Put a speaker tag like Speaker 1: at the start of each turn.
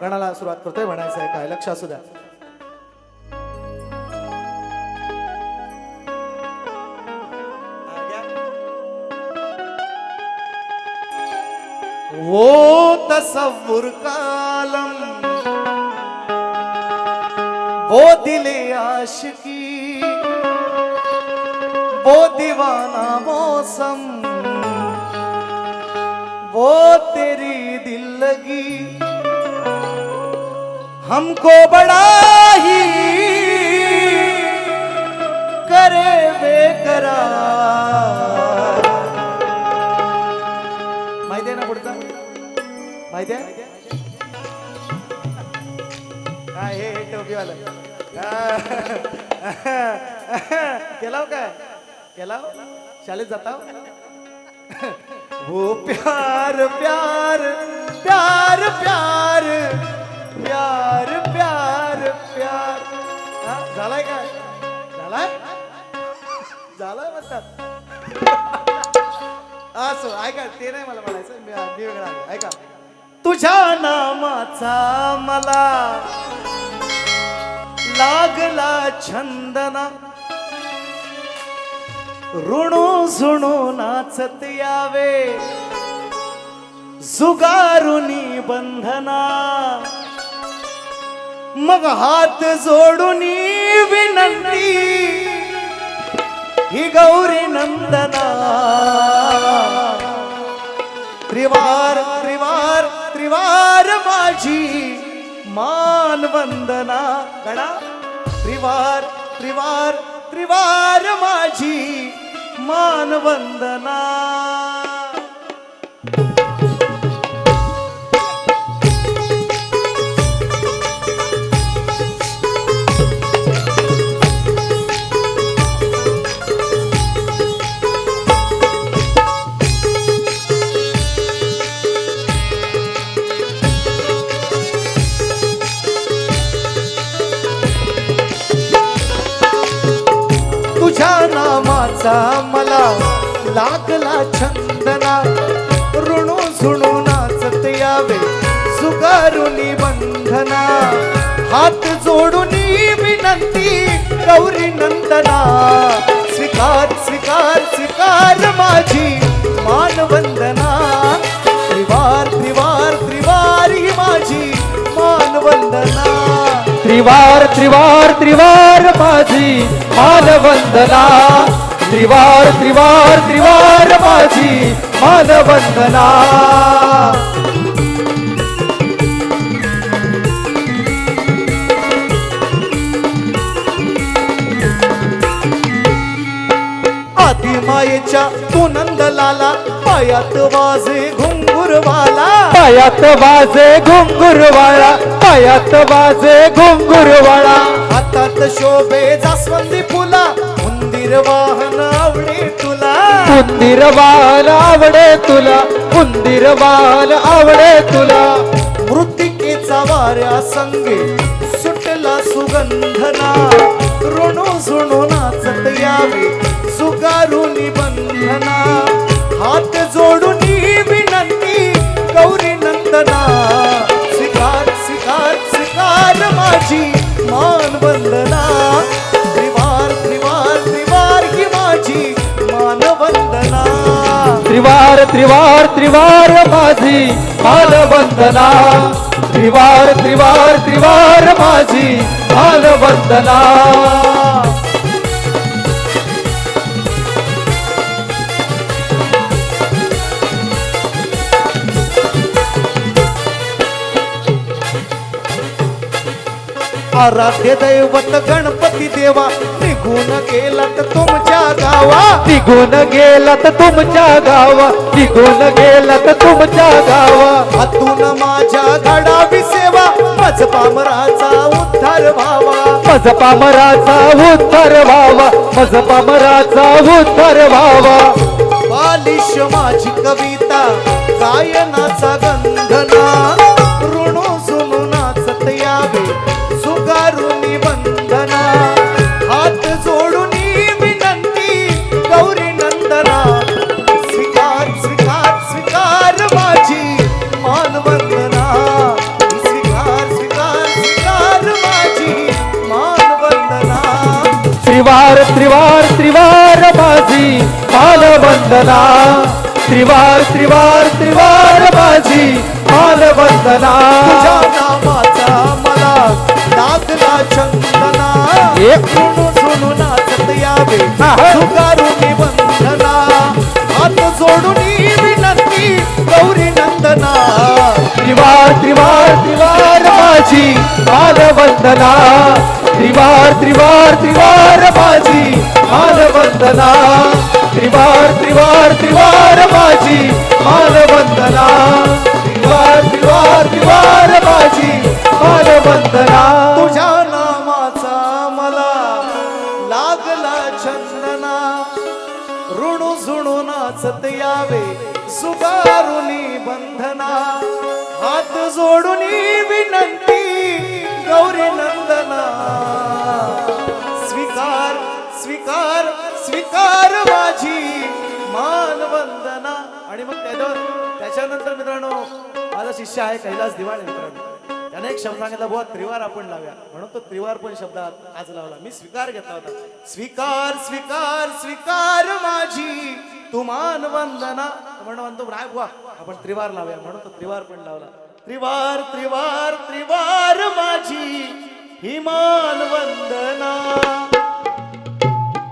Speaker 1: गणाला सुरुवात करतोय म्हणायचं आहे काय? लक्ष असू द्या. वो तसव्वुर कालम वो दिले आशिकी वो दीवाना मौसम वो तेरी दिल लगी। हमको बड़ा ही करे बेकरार। माहिती आहे ना पुढचा? माहिती आहे? काय हे हे टोपीवालं. केला काय? केला शाळेत जाता हो? वो प्यार प्यार प्यार प्यार. प्यार प्यार प्यार. हा, झालाय काय झालाय? झालाय म्हणतात. असो ऐका ते नाही मला म्हणायचं. मी मी आहे. ऐका. तुझ्या नामाचा मला लागला छंदना. ऋणू झुणू नाचत यावे. जुगारुनी बंधना. मग हात जोडून विनंती. ही गौरी नंदना. त्रिवार त्रिवार त्रिवार माझी मान वंदना. गणा. त्रिवार त्रिवार त्रिवार माझी मान वंदना. तुझ्या नामाचा मला लागला छंदना. ऋणू झुणू नाचत यावे सुगारुनी बंधना. हात जोडून विनंती गौरी नंदना. स्वीकार स्वीकार स्वीकार माझी मानवंदना. त्रिवार त्रिवार त्रिवार ही माझी
Speaker 2: त्रिवार त्रिवार त्रिवार माझी मानवंदना. त्रिवार त्रिवार त्रिवार माझी मानवंदना.
Speaker 1: मायेच्या तू नंदलाला पायात वाजे घुंगुरवाला.
Speaker 2: पायात वाजे घुंगुरवाळा पायात वाजे घुंगुरवाळा
Speaker 1: हातात शोभे जास्वंदी फुला मंदिर वाहन आवडे तुला.
Speaker 2: उंदीरवाल आवडे तुला उंदीरवाल आवडे तुला.
Speaker 1: मृतिकेचा वाऱ्या संगे सुटला सुगंधना. ऋणू सुणू नाचत यावे. सुगारुनी बंधना हात जोडून विनंती गौरी नंदना. शिकार शिकार शिकार माझी मान वंदना. त्रिवार त्रिवार त्रिवार ही माझी मान वंदना.
Speaker 2: त्रिवार त्रिवार त्रिवार माझी मानवंदना त्रिवार त्रिवार त्रिवार माझी मानवंदना
Speaker 1: आराध्य दैवत गणपती देवा निघून गेलात तुमच्या गावा.
Speaker 2: निघून गेलात तुमच्या गावा निघून गेलात तुमच्या गावा.
Speaker 1: हातून माझ्या घडावी मजपा मराचा पामराचा व्हावा.
Speaker 2: मजपा मराचा उद्धार व्हावा.
Speaker 1: बालिश माझी कविता गायनाचा वंदना।
Speaker 2: त्रिवार त्रिवार त्रिवार माझी मान वंदना
Speaker 1: तुझ्या नामाचा मला लागला चंदना।
Speaker 2: एक
Speaker 1: सुणू सुणू नाचत यावे. सुकारुनी वंदना। हात जोडून विनंती गौरी नंदना।
Speaker 2: त्रिवार त्रिवार त्रिवार माझी मान वंदना त्रिवार त्रिवार त्रिवार माझी मान वंदना त्रिवार त्रिवार त्रिवार माझी मान वंदना त्रिवार त्रिवार त्रिवार माझी मान वंदना
Speaker 1: तुझ्या नामाचा मला लागला चंदना ऋणू झुणू नाचत यावे सुगारुनी बंधना. हात जोडून विनंती गौरी स्वीकार माझी मान वंदना. आणि मग त्याच्यावर त्याच्यानंतर मित्रांनो माझा शिष्य आहे कैलास दिवाळे मित्रांनो. त्याने एक शब्द सांगितला बुवा त्रिवार आपण लावूया. म्हणून तो त्रिवार पण शब्द आज लावला. मी स्वीकार घेतला होता. स्वीकार स्वीकार स्वीकार माझी तुमान वंदना. म्हणून म्हणतो राय बुवा आपण त्रिवार लावूया. म्हणून तो त्रिवार पण लावला. त्रिवार त्रिवार त्रिवार माझी हिमान वंदना.